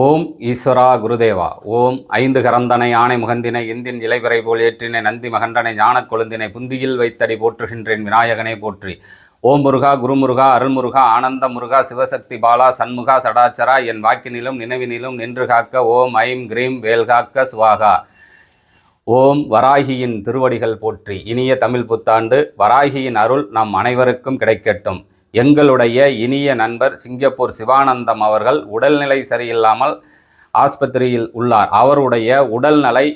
ஓம் ஈஸ்வரா குருதேவா. ஓம் ஐந்து கரந்தனை ஆணை முகந்தினை இந்தின் இலைவரை போல் ஏற்றினை நந்தி மகண்டனை ஞானக் கொழுந்தினை புந்தியில் வைத்தடி போற்றுகின்றேன் விநாயகனை போற்றி. ஓம் முருகா குருமுருகா அருள்முருகா ஆனந்த முருகா சிவசக்தி பாலா சண்முகா சடாச்சரா என் வாக்கினிலும் நினைவினிலும் நின்று காக்க ஓம் ஐம் கிரீம் வேல்காக்க சுவாகா. ஓம் வராகியின் திருவடிகள் போற்றி. இனிய தமிழ் புத்தாண்டு வராகியின் அருள் நம் அனைவருக்கும் கிடைக்கட்டும். எங்களுடைய இனிய நண்பர் சிங்கப்பூர் சிவானந்தம் அவர்கள் உடல்நிலை சரியில்லாமல் ஆஸ்பத்திரியில் உள்ளார். அவருடைய உடல்நிலை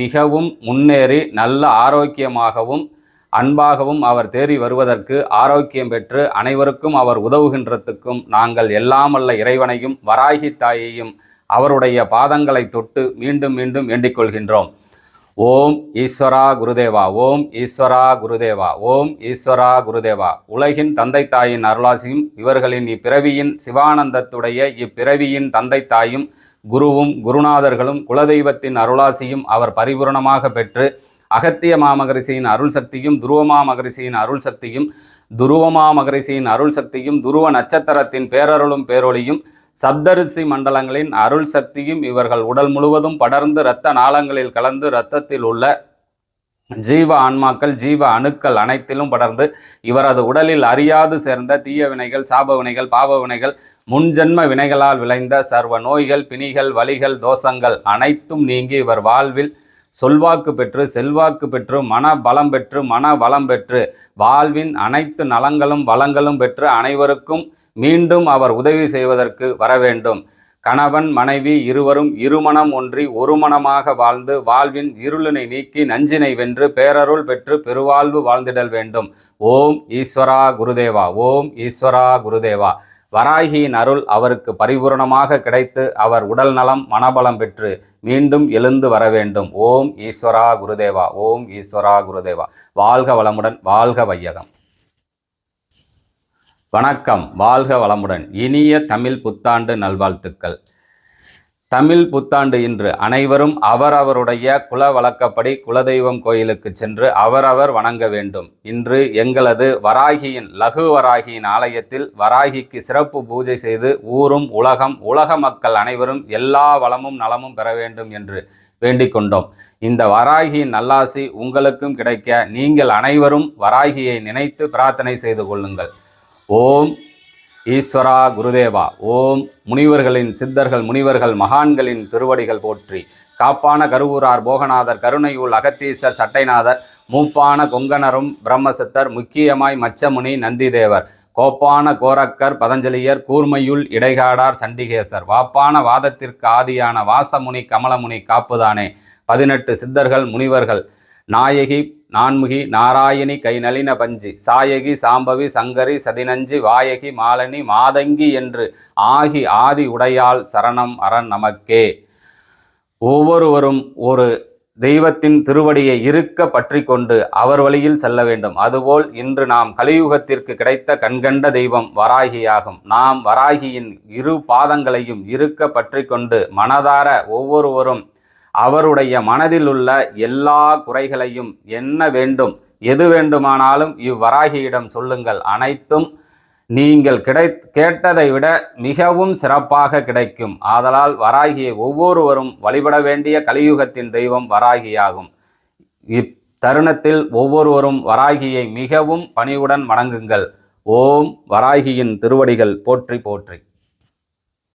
மிகவும் முன்னேறி நல்ல ஆரோக்கியமாகவும் அன்பாகவும் அவர் தேறி வருவதற்கு ஆரோக்கியம் பெற்று அனைவருக்கும் அவர் உதவுகின்றதுக்கும் நாங்கள் எல்லாமல்ல இறைவனையும் வராகி தாயையும் அவருடைய பாதங்களை தொட்டு மீண்டும் மீண்டும் வேண்டிக் கொள்கின்றோம். ஓம் ஈஸ்வரா குருதேவா ஓம் ஈஸ்வரா குருதேவா ஓம் ஈஸ்வரா குருதேவா. உலகின் தந்தை தாயின் அருளாசியும் இவர்களின் இப்பிறவியின் சிவானந்தத்துடைய இப்பிறவியின் தந்தை தாயும் குருவும் குருநாதர்களும் குலதெய்வத்தின் அருளாசியும் அவர் பரிபூரணமாக பெற்று அகத்திய மாமகரிசியின் அருள் சக்தியும் துருவமா மகரிஷியின் அருள் சக்தியும் துருவமா மகரிசியின் அருள் சக்தியும் துருவ நட்சத்திரத்தின் பேரருளும் பேரொளியும் சப்தரிசி மண்டலங்களின் அருள் சக்தியும் இவர்கள் உடல் முழுவதும் படர்ந்து இரத்த நாளங்களில் கலந்து இரத்தத்தில் உள்ள ஜீவ ஆன்மாக்கள் ஜீவ அணுக்கள் அனைத்திலும் படர்ந்து இவரது உடலில் அறியாது சேர்ந்த தீய வினைகள் சாப வினைகள் பாவ வினைகள் முன்ஜென்ம வினைகளால் விளைந்த சர்வ நோய்கள் பிணிகள் வலிகள் தோஷங்கள் அனைத்தும் நீங்கி இவர் வாழ்வில் சொல்வாக்கு பெற்று செல்வாக்கு பெற்று மன பலம் பெற்று மன வளம் பெற்று வாழ்வின் அனைத்து நலங்களும் வளங்களும் பெற்று அனைவருக்கும் மீண்டும் அவர் உதவி செய்வதற்கு வர வேண்டும். கணவன் மனைவி இருவரும் இருமணம் ஒன்றி ஒருமனமாக வாழ்ந்து வாழ்வின் இருளினை நீக்கி நஞ்சினை வென்று பேரருள் பெற்று பெருவாழ்வு வாழ்ந்திடல் வேண்டும். ஓம் ஈஸ்வரா குருதேவா ஓம் ஈஸ்வரா குருதேவா. வராகியின் அருள் அவருக்கு பரிபூரணமாக கிடைத்து அவர் உடல் நலம் மனபலம் பெற்று மீண்டும் எழுந்து வர வேண்டும். ஓம் ஈஸ்வரா குருதேவா ஓம் ஈஸ்வரா குருதேவா. வாழ்க வளமுடன் வாழ்க வையகம். வணக்கம். வாழ்க வளமுடன். இனிய தமிழ் புத்தாண்டு நல்வாழ்த்துக்கள். தமிழ் புத்தாண்டு இன்று அனைவரும் அவரவருடைய குல வழக்கப்படி குலதெய்வம் கோயிலுக்கு சென்று அவரவர் வணங்க வேண்டும். இன்று எங்களது வராகியின் லகு வராகியின் ஆலயத்தில் வராகிக்கு சிறப்பு பூஜை செய்து ஊரும் உலகம் உலக மக்கள் அனைவரும் எல்லா வளமும் நலமும் பெற வேண்டும் என்று வேண்டிக் கொண்டோம். இந்த வராகியின் நல்லாசி உங்களுக்கும் கிடைக்க நீங்கள் அனைவரும் வராகியை நினைத்து பிரார்த்தனை செய்து கொள்ளுங்கள். ஓம் ஈஸ்வரா குருதேவா. ஓம் முனிவர்களின் சித்தர்கள் முனிவர்கள் மகான்களின் திருவடிகள் போற்றி. காப்பான கருவூரார் போகநாதர் கருணையூல் அகத்தீசர் சட்டைநாதர் மூப்பான கொங்கணரும் பிரம்மசித்தர் முக்கியமாய் மச்சமுனி நந்திதேவர். கோப்பான கோரக்கர் பதஞ்சலியர் கூர்மையுள் இடைகாடார் சண்டிகேசர். வாப்பான வாதத்திற்கு ஆதியான வாசமுனி கமலமுனி காப்புதானே. பதினெட்டு சித்தர்கள் முனிவர்கள். நாயகி நான்முகி நாராயணி கை நளின பஞ்சி சாயகி சாம்பவி சங்கரி சதினஞ்சி வாயகி மாலனி மாதங்கி என்று ஆகி ஆதி உடையாள் சரணம் அரண் நமக்கே. ஒவ்வொருவரும் ஒரு தெய்வத்தின் திருவடியை இருக்க பற்றி கொண்டு அவர் வழியில் செல்ல வேண்டும். அதுபோல் இன்று நாம் கலியுகத்திற்கு கிடைத்த கண்கண்ட தெய்வம் வராகியாகும். நாம் வராகியின் இரு பாதங்களையும் இருக்க பற்றி கொண்டு மனதார ஒவ்வொருவரும் அவருடைய மனதில் உள்ள எல்லா குறைகளையும் என்ன வேண்டும் எது வேண்டுமானாலும் இவ்வராகியிடம் சொல்லுங்கள். அனைத்தும் நீங்கள் கிடை கேட்டதை விட மிகவும் சிறப்பாக கிடைக்கும். ஆதலால் வராகியை ஒவ்வொருவரும் வழிபட வேண்டிய கலியுகத்தின் தெய்வம் வராகியாகும். இத்தருணத்தில் ஒவ்வொருவரும் வராகியை மிகவும் பணிவுடன் வணங்குங்கள். ஓம் வராகியின் திருவடிகள் போற்றி போற்றி.